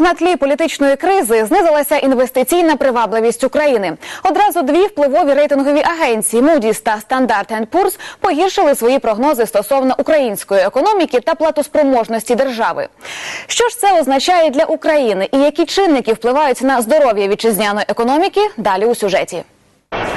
На тлі політичної кризи знизилася інвестиційна привабливість України. Одразу дві впливові рейтингові агенції Moody's та Standard Poor's погіршили свої прогнози стосовно української економіки та платоспроможності держави. Що ж це означає для України і які чинники впливають на здоров'я вітчизняної економіки? Далі у сюжеті.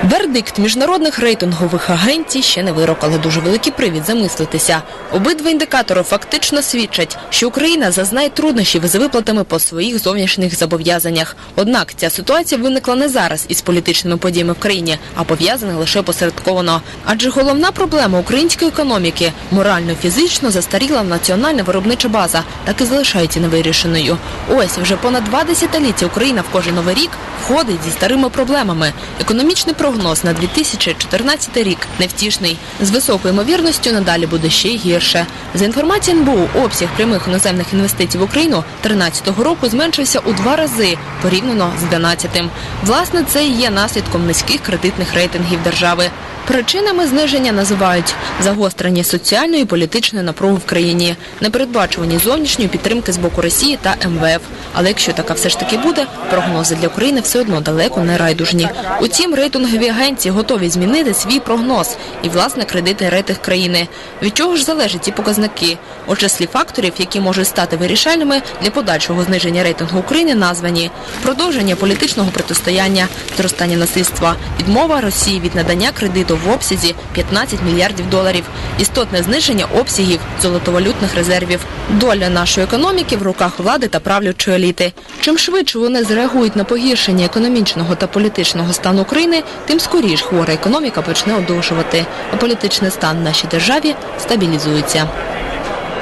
Вердикт міжнародних рейтингових агенцій ще не вирок, але дуже великий привід замислитися. Обидва індикатори фактично свідчать, що Україна зазнає труднощів з виплатами по своїх зовнішніх зобов'язаннях. Однак ця ситуація виникла не зараз із політичними подіями в країні, а пов'язана лише посередковано. Адже головна проблема української економіки – морально-фізично застаріла національна виробнича база, так і залишається невирішеною. Ось вже понад два десятиліття Україна в кожен новий рік входить зі старими проблемами. Економічний прогноз на 2014 рік невтішний. З високою ймовірністю надалі буде ще й гірше. За інформацією НБУ, обсяг прямих іноземних інвестицій в Україну 2013 року зменшився у два рази порівняно з 2012. Власне, це і є наслідком низьких кредитних рейтингів держави. Причинами зниження називають загострення соціальної і політичної напруги в країні, непередбачувані зовнішньої підтримки з боку Росії та МВФ. Але якщо така все ж таки буде, прогнози для України все одно далеко не райдужні. Утім, рейтингові агенції готові змінити свій прогноз і власне кредитний рейтинг країни. Від чого ж залежать ці показники? У числі факторів, які можуть стати вирішальними для подальшого зниження рейтингу України, названі продовження політичного протистояння, зростання насильства, відмова Росії від надання кредиту в обсязі 15 мільярдів доларів, істотне зниження обсягів золотовалютних резервів. Доля нашої економіки в руках влади та правлячої еліти. Чим швидше вони зреагують на погіршення економічного та політичного стану України, тим скоріш хвора економіка почне одужувати, а політичний стан в нашій державі стабілізується.